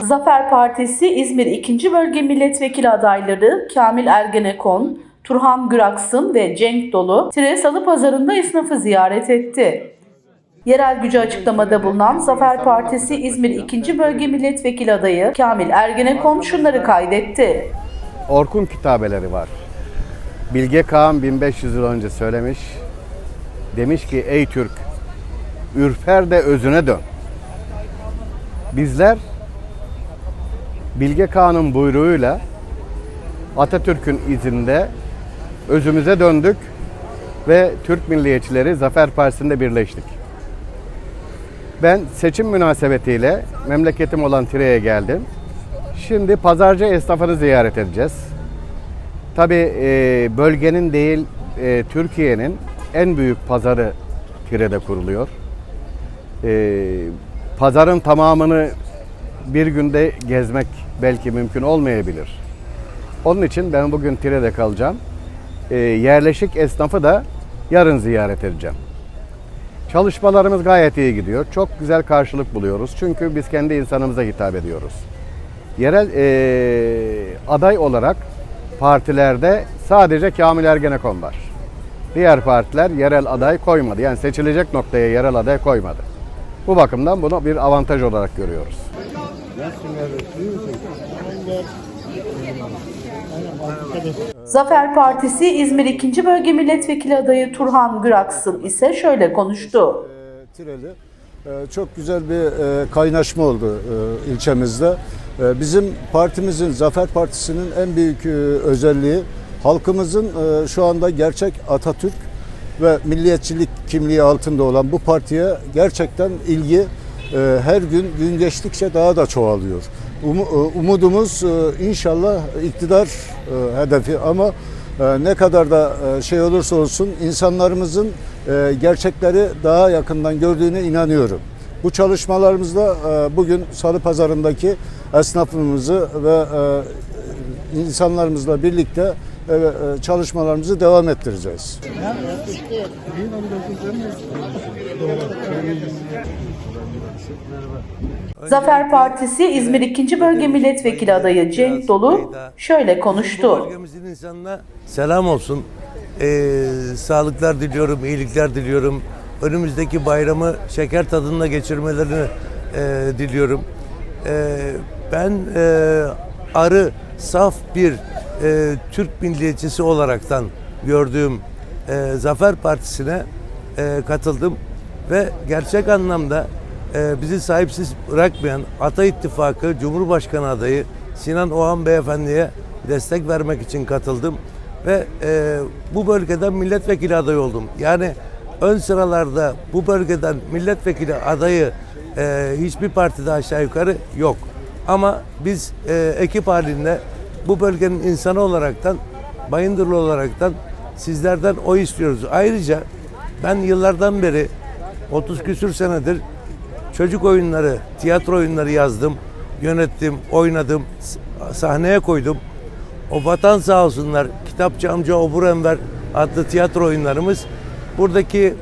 Zafer Partisi İzmir 2. Bölge Milletvekili adayları Kamil Ergenekon, Turhan Güraksın ve Cenk Dolu, Tire Salı Pazarı'nda esnafı ziyaret etti. Yerel gücü açıklamada bulunan Zafer Partisi İzmir 2. Bölge Milletvekili adayı Kamil Ergenekon şunları kaydetti. Orkun kitabeleri var. Bilge Kağan 1500 yıl önce söylemiş. Demiş ki ey Türk ürfer de özüne dön. Bizler Bilge Kağan'ın buyruğuyla Atatürk'ün izinde özümüze döndük ve Türk milliyetçileri Zafer Partisi'nde birleştik. Ben seçim münasebetiyle memleketim olan Tire'ye geldim. Şimdi pazarcı esnafını ziyaret edeceğiz. Tabii e, bölgenin değil e, Türkiye'nin en büyük pazarı Tire'de kuruluyor. E, pazarın tamamını bir günde gezmek belki mümkün olmayabilir. Onun için ben bugün Tire'de kalacağım. E, yerleşik esnafı da yarın ziyaret edeceğim. Çalışmalarımız gayet iyi gidiyor. Çok güzel karşılık buluyoruz. Çünkü biz kendi insanımıza hitap ediyoruz. Yerel eee, aday olarak partilerde sadece Kamil Ergenekon var. Diğer partiler yerel aday koymadı. Yani seçilecek noktaya yerel aday koymadı. Bu bakımdan bunu bir avantaj olarak görüyoruz. Zafer Partisi İzmir 2. Bölge Milletvekili adayı Turhan Güraksın ise şöyle konuştu. Tireli. E, Çok güzel bir e, kaynaşma oldu e, ilçemizde. E, Bizim partimizin, Zafer Partisi'nin en büyük e, özelliği halkımızın şu anda gerçek Atatürk ve milliyetçilik kimliği altında olan bu partiye gerçekten ilgi e, her gün gün geçtikçe daha da çoğalıyor. E, Umudumuz e, inşallah iktidar e, hedefi ama e, ne kadar da e, şey olursa olsun insanlarımızın e, gerçekleri daha yakından gördüğüne inanıyorum. Bu çalışmalarımızda e, bugün Salı Pazarı'ndaki esnafımızı ve e, insanlarımızla birlikte çalışmalarımızı devam ettireceğiz. Zafer Partisi İzmir 2. Bölge Milletvekili adayı Cenk Dolu şöyle konuştu. bölgemizin insanına selam olsun. Ee, sağlıklar diliyorum, iyilikler diliyorum. Önümüzdeki bayramı şeker tadında geçirmelerini e, diliyorum. Ee, ben e, arı saf bir e, Türk milliyetçisi olaraktan gördüğüm e, Zafer Partisi'ne e, katıldım ve gerçek anlamda e, bizi sahipsiz bırakmayan Ata İttifakı Cumhurbaşkanı adayı Sinan Oğan Beyefendi'ye destek vermek için katıldım ve e, bu bölgeden milletvekili adayı oldum. Yani ön sıralarda bu bölgeden milletvekili adayı e, hiçbir partide aşağı yukarı yok. Ama biz e, ekip halinde bu bölgenin insanı olaraktan, Bayındırlı olaraktan sizlerden oy istiyoruz. Ayrıca ben yıllardan beri 30 küsür senedir çocuk oyunları, tiyatro oyunları yazdım, yönettim, oynadım, sahneye koydum. O vatan sağ olsunlar, Kitapçı Amca Obur Enver adlı tiyatro oyunlarımız buradaki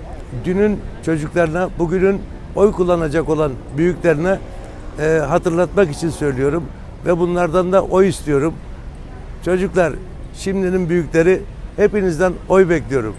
dünün çocuklarına, bugünün oy kullanacak olan büyüklerine e, hatırlatmak için söylüyorum ve bunlardan da oy istiyorum. Çocuklar, şimdinin büyükleri hepinizden oy bekliyorum.